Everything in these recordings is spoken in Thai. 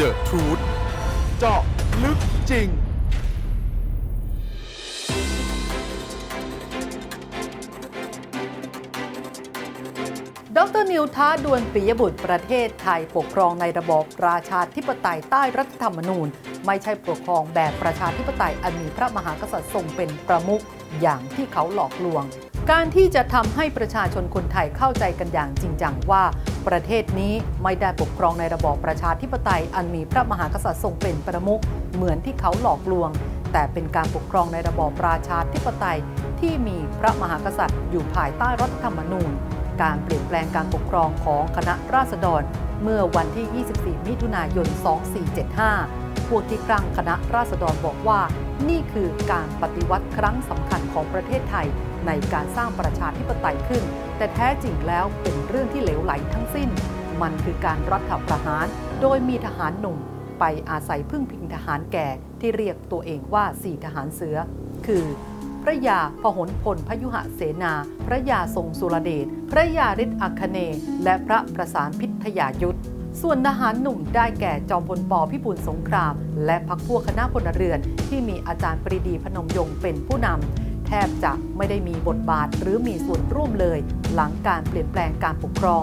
The Truth เจาะลึกจริง ดรนิวท้าดวลปิยบุตรประเทศไทยปกครองในระบอบราชาธิปไตยใต้รัฐธรรมนูญ ไม่ใช่ปกครองแบบประชาธิปไตยอันมีพระมหากษัตริย์ทรงเป็นประมุขอย่างที่เขาหลอกลวง การที่จะทำให้ประชาชนคนไทยเข้าใจกันอย่างจริงจังว่า ประเทศนี้ไม่ได้ปกครองในระบอบประชาธิปไตยอันมีพระมหากษัตริย์ทรงเป็นประมุขเหมือนที่เขาหลอกลวง แต่เป็นการปกครองในระบอบปราชาธิปไตยที่มีพระมหากษัตริย์อยู่ภายใต้รัฐธรรมนูญ การเปลี่ยนแปลงการปกครองของคณะราษฎร เมื่อวันที่ 24 มิถุนายน 2475 พวกที่ตั้งคณะราษฎรบอกว่า นี่คือการปฏิวัติครั้งสำคัญของประเทศไทยในการสร้างประชาธิปไตยขึ้น แต่แท้จริงแล้วเป็นเรื่องที่เหลวไหลทั้งสิ้น มันคือการรัฐประหาร โดยมีทหารหนุ่มไปอาศัยพึ่งพิงทหารแก่ที่เรียกตัวเองว่าสี่ทหารเสือ คือพระยาพหลพลพยุหเสนา พระยาทรงสุรเดช พระยาฤทธิ์อัคเนยและพระประสานพิทยายุทธ ส่วนทหารหนุ่มได้แก่จอมพลปพิบูลสงคราม และพักพวกคณะพลเรือนที่มีอาจารย์ปรีดีพนมยงค์เป็นผู้นำ บจะไม่ได้มีบทบาทหรือมีส่วนร่วมเลย หลังการเปลี่ยนแปลงการปกครอง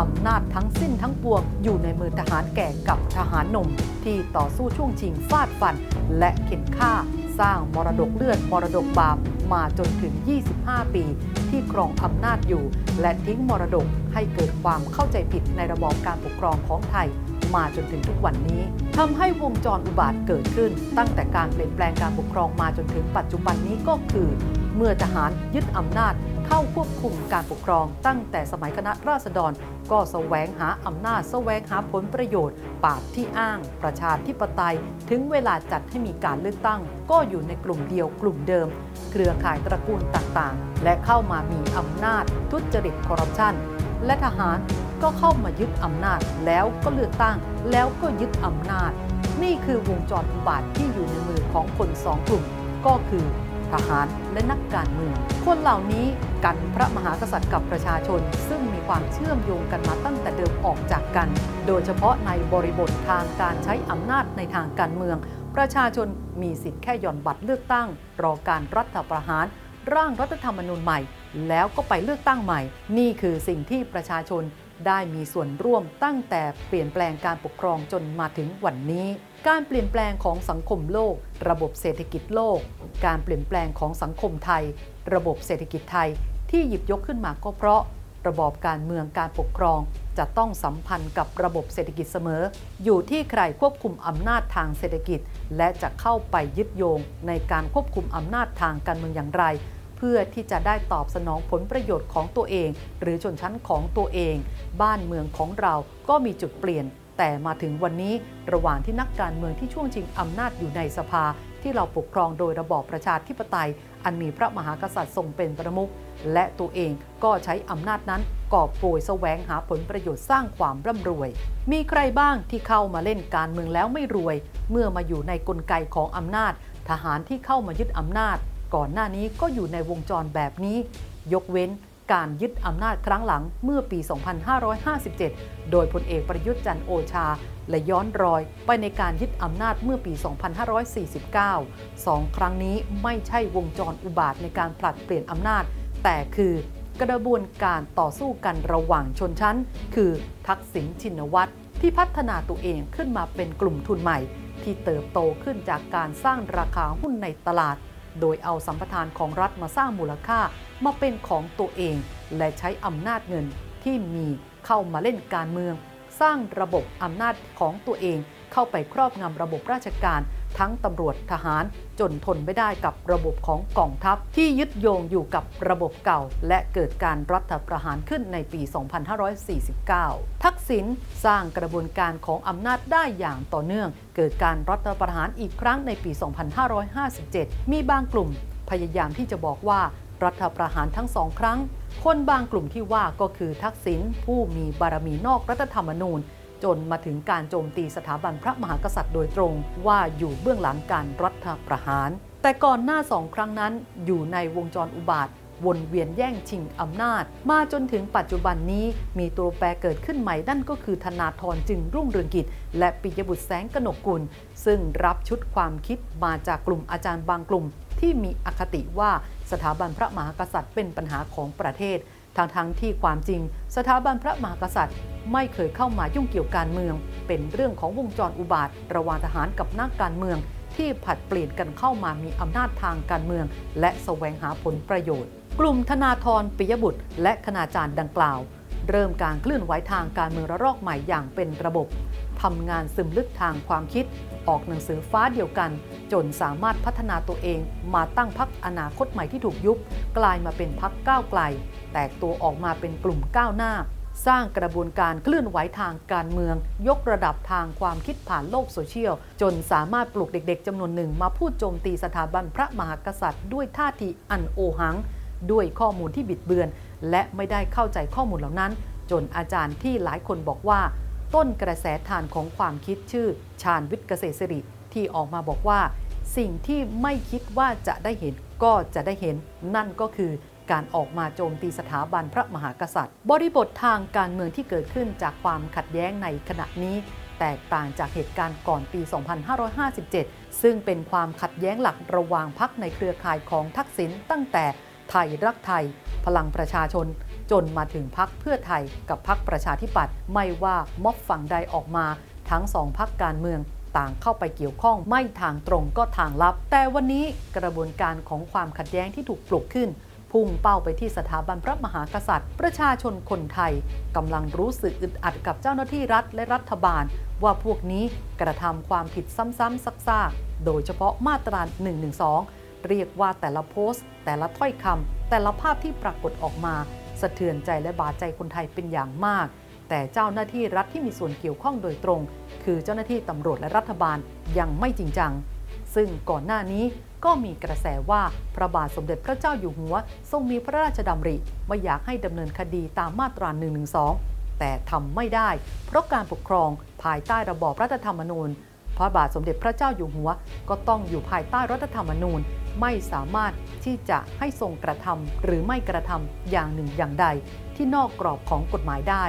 อำนาจทั้งสิ้นทั้งปวงอยู่ในมือทหารแก่กับทหารหนุ่ม ที่ต่อสู้ช่วงชิงฟาดฟัน และเข็นฆ่า สร้างมรดกเลือดมรดกบาปมาจนถึง 25 ปี ที่ครองอำนาจอยู่ และทิ้งมรดกให้เกิดความเข้าใจผิดในระบอบการปกครองของไทย มาจนถึงทุกวันนี้ทำให้วงจรอุบาทเกิดขึ้น ตั้งแต่การเปลี่ยนแปลงการปกครองมาจนถึงปัจจุบันนี้ก็คือ เมื่อทหารยึดอำนาจเข้าควบคุมการปกครอง ตั้งแต่สมัยคณะราษฎร ก็แสวงหาอำนาจแสวงหาผลประโยชน์ ปากที่อ้าง ประชาธิปไตย ถึงเวลาจัดให้มีการเลือกตั้ง ก็อยู่ในกลุ่มเดียวกลุ่มเดิม เครือข่ายตระกูลต่างๆ และเข้ามามีอำนาจทุจริตคอร์รัปชันและทหาร ก็เข้ามายึดอำนาจแล้วก็เลือกตั้ง แล้วก็ยึดอำนาจ นี่คือวงจรอุบาทที่อยู่ในมือของคนสองกลุ่ม ก็คือทหารและนักการเมือง คนเหล่านี้กันพระมหากษัตริย์กับประชาชน ซึ่งมีความเชื่อมโยงกันมาตั้งแต่เดิมออกจากกัน โดยเฉพาะในบริบททางการใช้อำนาจในทางการเมือง ประชาชนมีสิทธิ์แค่หย่อนบัตรเลือกตั้ง รอการรัฐประหาร ร่างรัฐธรรมนูญใหม่ แล้วก็ไปเลือกตั้งใหม่ นี่คือสิ่งที่ประชาชน ได้มีส่วนร่วมตั้งแต่เปลี่ยนแปลงการปกครองจนมาถึงวันนี้ การเปลี่ยนแปลงของสังคมโลก ระบบเศรษฐกิจโลก การเปลี่ยนแปลงของสังคมไทย ระบบเศรษฐกิจไทยที่หยิบยกขึ้นมาก็เพราะ ระบอบการเมืองการปกครอง จะต้องสัมพันธ์กับระบบเศรษฐกิจเสมอ อยู่ที่ใครควบคุมอำนาจทางเศรษฐกิจ และจะเข้าไปยึดโยงในการควบคุมอำนาจทางการเมืองอย่างไร พื่อที่จะได้ตอบสนองผลประโยชน์ของตัวเอง หรือชนชั้นของตัวเอง บ้านเมืองของเราก็มีจุดเปลี่ยน แต่มาถึงวันนี้ระหว่างที่นักการเมืองที่ช่วงชิงอำนาจอยู่ในสภา ที่เราปกครองโดยระบอบประชาธิปไตย อันมีพระมหากษัตริย์ทรงเป็นประมุขและตัวเองก็ใช้อำนาจนั้นกอบโกยแสวงหาผลประโยชน์สร้างความร่ำรวย มีใครบ้างที่เข้ามาเล่นการเมืองแล้วไม่รวย เมื่อมาอยู่ในกลไกของอำนาจ ทหารที่เข้ามายึดอำนาจ ก่อนหน้านี้ก็อยู่ในวงจรแบบนี้ ยกเว้นการยึดอำนาจครั้งหลังเมื่อปี 2557 โดยพลเอกประยุทธ์จันโอชา และย้อนรอยไปในการยึดอำนาจเมื่อปี 2549 สองครั้งนี้ไม่ใช่วงจรอุบาทในการผลัดเปลี่ยนอำนาจ แต่คือกระบวนการต่อสู้กันระหว่างชนชั้น คือทักษิณชินวัตรที่พัฒนาตัวเองขึ้นมาเป็นกลุ่มทุนใหม่ ที่เติบโตขึ้นจากการสร้างราคาหุ้นในตลาด โดยเอาสัมปทานของรัฐมาสร้างมูลค่ามาเป็นของตัวเอง และใช้อำนาจเงินที่มีเข้ามาเล่นการเมือง สร้างระบบอำนาจของตัวเอง เข้าไปครอบงำระบบราชการ ทั้งตำรวจทหารจนทนไม่ได้กับระบบของกองทัพ ที่ยึดโยงอยู่กับระบบเก่า และเกิดการรัฐประหารขึ้นในปี 2549 ทักษิณสร้างกระบวนการของอำนาจได้อย่างต่อเนื่อง เกิดการรัฐประหารอีกครั้งในปี 2557 มีบางกลุ่มพยายามที่จะบอกว่ารัฐประหารทั้งสองครั้ง คนบางกลุ่มที่ว่าก็คือทักษิณผู้มีบารมีนอกรัฐธรรมนูญ จนมาถึงการโจมตีสถาบันพระมหากษัตริย์โดยตรง ว่าอยู่เบื้องหลังการรัฐประหาร แต่ก่อนหน้าสองครั้งนั้น อยู่ในวงจรอุบาทวนเวียนแย่งชิงอำนาจ มาจนถึงปัจจุบันนี้มีตัวแปรเกิดขึ้นใหม่นั่นก็คือธนาธรจึงรุ่งเรืองกิจ และปิยบุตรแสงกนกกุล ซึ่งรับชุดความคิดมาจากกลุ่มอาจารย์บางกลุ่ม ที่มีอคติว่าสถาบันพระมหากษัตริย์เป็นปัญหาของประเทศ ทั้งทั้งๆที่ความจริง สถาบันพระมหากษัตริย์ ไม่เคยเข้ามายุ่งเกี่ยวการเมือง เป็นเรื่องของวงจรอุบาทระหว่างทหารกับนักการเมือง ที่ผัดเปลี่ยนกันเข้ามามีอำนาจทางการเมือง และแสวงหาผลประโยชน์ กลุ่มธนาธรปิยบุตร และคณาจารย์ดังกล่าว เริ่มการเคลื่อนไหวทางการเมืองระลอกใหม่อย่างเป็นระบบทำงานซึมลึกทางความคิด ออกหนังสือฟ้าเดียวกัน จนสามารถพัฒนาตัวเอง มาตั้งพักอนาคตใหม่ที่ถูกยุบ กลายมาเป็นพักก้าวไกล แตกตัวออกมาเป็นกลุ่มก้าวหน้า สร้างกระบวนการเคลื่อนไหวทางการเมือง ยกระดับทางความคิดผ่านโลกโซเชียล จนสามารถปลุกเด็กๆจำนวนหนึ่ง มาพูดโจมตีสถาบันพระมหากษัตริย์ ด้วยท่าทีอันโอหัง ด้วยข้อมูลที่บิดเบือน และไม่ได้เข้าใจข้อมูลเหล่านั้น จนอาจารย์ที่หลายคนบอกว่า ต้นกระแสทานของความคิดชื่อชาญวิทย์เกษตรสิริที่ออกมาบอกว่า สิ่งที่ไม่คิดว่าจะได้เห็นก็จะได้เห็น นั่นก็คือการออกมาโจมตีสถาบันพระมหากษัตริย์ บริบททางการเมืองที่เกิดขึ้นจากความขัดแย้งในขณะนี้ แตกต่างจากเหตุการณ์ก่อนปี 2557 ซึ่งเป็นความขัดแย้งหลักระหว่างพักในเครือข่ายของทักษิณตั้งแต่ไทยรักไทย พลังประชาชน จนมาถึงพักเพื่อไทยกับพักประชาธิปัตย์ไม่ว่าม็อบฝั่งใดออกมา ทั้งสองพักการเมืองต่างเข้าไปเกี่ยวข้องไม่ทางตรงก็ทางลับ แต่วันนี้กระบวนการของความขัดแย้งที่ถูกปลุกขึ้น พุ่งเป้าไปที่สถาบันพระมหากษัตริย์ ประชาชนคนไทยกำลังรู้สึกอึดอัดกับเจ้าหน้าที่รัฐและรัฐบาล ว่าพวกนี้กระทำความผิดซ้ำๆซักๆโดยเฉพาะมาตรา 112 เรียกว่าแต่ละโพสต์ แต่ละถ้อยคำแต่ละภาพที่ปรากฏออกมา สะเทือนใจและบาดใจคนไทยเป็นอย่างมาก แต่เจ้าหน้าที่รัฐที่มีส่วนเกี่ยวข้องโดยตรง คือเจ้าหน้าที่ตำรวจและรัฐบาลยังไม่จริงจัง ซึ่งก่อนหน้านี้ก็มีกระแสว่าพระบาทสมเด็จพระเจ้าอยู่หัว ทรงมีพระราชดำริไม่อยากให้ดำเนินคดีตามมาตรา 112 แต่ทำไม่ได้ เพราะการปกครองภายใต้ระบอบรัฐธรรมนูญ พระบาทสมเด็จพระเจ้าอยู่หัว ก็ต้องอยู่ภายใต้รัฐธรรมนูญไม่สามารถที่จะให้ทรงกระทำหรือไม่กระทำอย่างหนึ่งอย่างใด ที่นอกกรอบของกฎหมายได้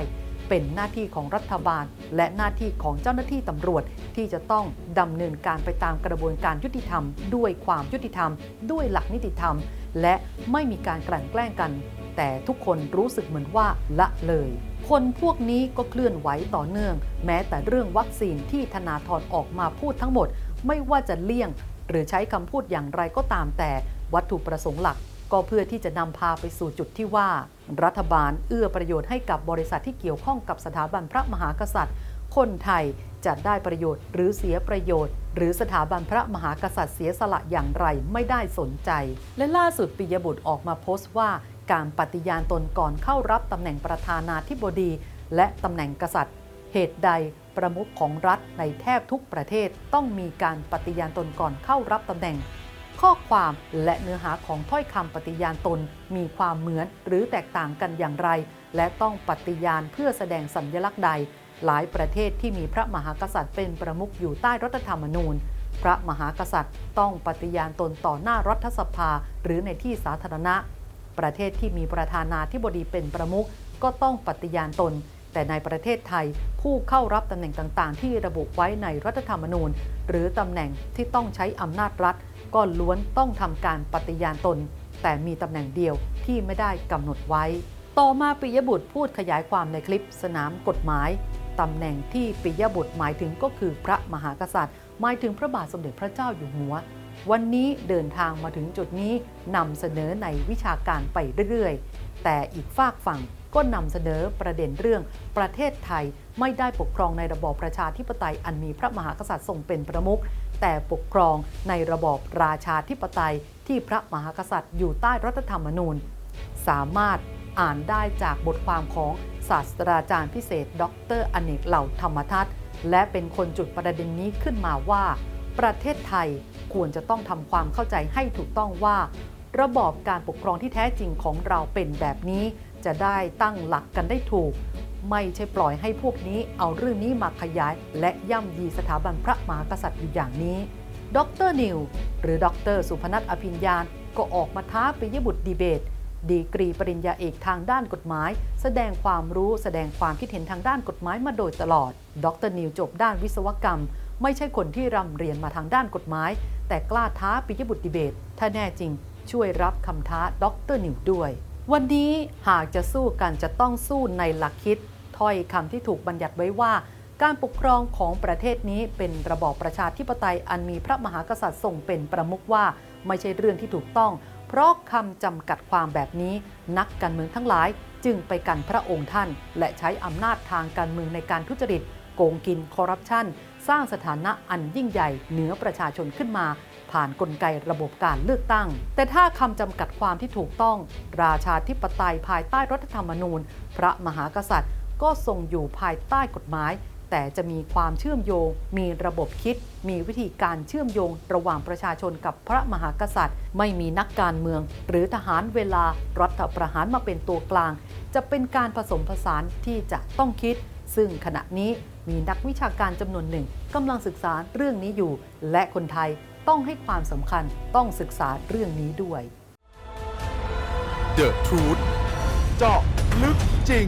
เป็นหน้าที่ของรัฐบาล และหน้าที่ของเจ้าหน้าที่ตำรวจ ที่จะต้องดำเนินการไปตามกระบวนการยุติธรรม ด้วยความยุติธรรม ด้วยหลักนิติธรรม และไม่มีการกลั่นแกล้งกัน แต่ทุกคนรู้สึกเหมือนว่าละเลย คนพวกนี้ก็เคลื่อนไหวต่อเนื่อง แม้แต่เรื่องวัคซีนที่ธนาธรออกมาพูดทั้งหมด ไม่ว่าจะเลี่ยง หรือใช้คำพูดอย่างไรก็ตามแต่วัตถุประสงค์หลักก็เพื่อที่จะนำพาไปสู่จุดที่ว่า รัฐบาลเอื้อประโยชน์ให้กับบริษัทที่เกี่ยวข้องกับสถาบันพระมหากษัตริย์ คนไทยจะได้ประโยชน์หรือเสียประโยชน์ หรือสถาบันพระมหากษัตริย์เสียสละอย่างไรไม่ได้สนใจ และล่าสุดปิยบุตรออกมาโพสต์ว่า การปฏิญาณตนก่อนเข้ารับตำแหน่งประธานาธิบดี และตำแหน่งกษัตริย์ เหตุใดประมุขของรัฐในแทบทุกประเทศต้องมีการปฏิญาณตนก่อนเข้ารับตำแหน่ง ข้อความและเนื้อหาของถ้อยคำปฏิญาณตนมีความเหมือนหรือแตกต่างกันอย่างไร และต้องปฏิญาณเพื่อแสดงสัญลักษณ์ใด หลายประเทศที่มีพระมหากษัตริย์เป็นประมุขอยู่ใต้รัฐธรรมนูญพระมหากษัตริย์ต้องปฏิญาณตนต่อหน้ารัฐสภาหรือในที่สาธารณะ ประเทศที่มีประธานาธิบดีเป็นประมุขก็ต้องปฏิญาณตน แต่ในประเทศไทยผู้เข้ารับตำแหน่งต่างๆ ที่ระบุไว้ในรัฐธรรมนูญ หรือตำแหน่งที่ต้องใช้อำนาจรัฐ ก็ล้วนต้องทำการปฏิญาณตน แต่มีตำแหน่งเดียวที่ไม่ได้กำหนดไว้ ต่อมาปิยบุตรพูดขยายความในคลิปสนามกฎหมายตำแหน่งที่ปิยบุตรหมายถึงก็คือพระมหากษัตริย์ หมายถึงพระบาทสมเด็จพระเจ้าอยู่หัว วันนี้เดินทางมาถึงจุดนี้นำเสนอในวิชาการไปเรื่อยๆ แต่อีกฝากฝั่งก็นำเสนอประเด็นเรื่อง ประเทศไทยไม่ได้ปกครองในระบอบประชาธิปไตยอันมีพระมหากษัตริย์ทรงเป็นประมุขแต่ปกครองในระบอบราชาธิปไตยที่พระมหากษัตริย์อยู่ใต้รัฐธรรมนูญ สามารถอ่านได้จากบทความของศาสตราจารย์พิเศษ ดรอเนกเหล่าธรรมทัศน์และเป็นคนจุดประเด็นนี้ขึ้นมาว่า ประเทศไทย ควรจะต้องทำความเข้าใจให้ถูกต้องว่า ระบอบการปกครองที่แท้จริงของเราเป็นแบบนี้ จะได้ตั้งหลักกันได้ถูก ไม่ใช่ปล่อยให้พวกนี้เอาเรื่องนี้มาขยาย และย่ำยีสถาบันพระมหากษัตริย์อยู่อย่างนี้ดรนิว หรือดรสุพนัทอภิญญาณก็ออกมาท้าปิยบุตรดีเบต ดีกรีปริญญาเอกทางด้านกฎหมาย แสดงความรู้แสดงความคิดเห็นทางด้านกฎหมายมาโดยตลอด ดรนิวจบด้านวิศวกรรม ไม่ใช่คนที่ร่ำเรียนมาทางด้านกฎหมาย แต่กล้าท้าปิยบุตรดีเบต ถ้าแน่จริง ช่วยรับคำท้าด็อกเตอร์นิวด้วย วันนี้หากจะสู้กันจะต้องสู้ในหลักคิด ถ้อยคำที่ถูกบัญญัติไว้ว่า การปกครองของประเทศนี้เป็นระบอบประชาธิปไตยอันมีพระมหากษัตริย์ทรงเป็นประมุขว่า ไม่ใช่เรื่องที่ถูกต้อง เพราะคำจำกัดความแบบนี้นักการเมืองทั้งหลายจึงไปกันพระองค์ท่าน และใช้อำนาจทางการเมืองในการทุจริต โกงกินคอร์รัปชัน สร้างสถานะอันยิ่งใหญ่เหนือประชาชนขึ้นมา ผ่านกลไกระบบการเลือกตั้ง แต่ถ้าคำจำกัดความที่ถูกต้อง ราชาธิปไตยภายใต้รัฐธรรมนูญ พระมหากษัตริย์ ก็ทรงอยู่ภายใต้กฎหมาย แต่จะมีความเชื่อมโยง มีระบบคิด มีวิธีการเชื่อมโยง ระหว่างประชาชนกับพระมหากษัตริย์ ไม่มีนักการเมือง หรือทหารเวลารัฐประหารมาเป็นตัวกลาง จะเป็นการผสมผสานที่จะต้องคิด ซึ่งขณะนี้มีนักวิชาการจำนวนหนึ่งกำลังศึกษาเรื่องนี้อยู่ และคนไทยต้องให้ความสำคัญต้องศึกษาเรื่องนี้ด้วย The Truth เจาะลึกจริง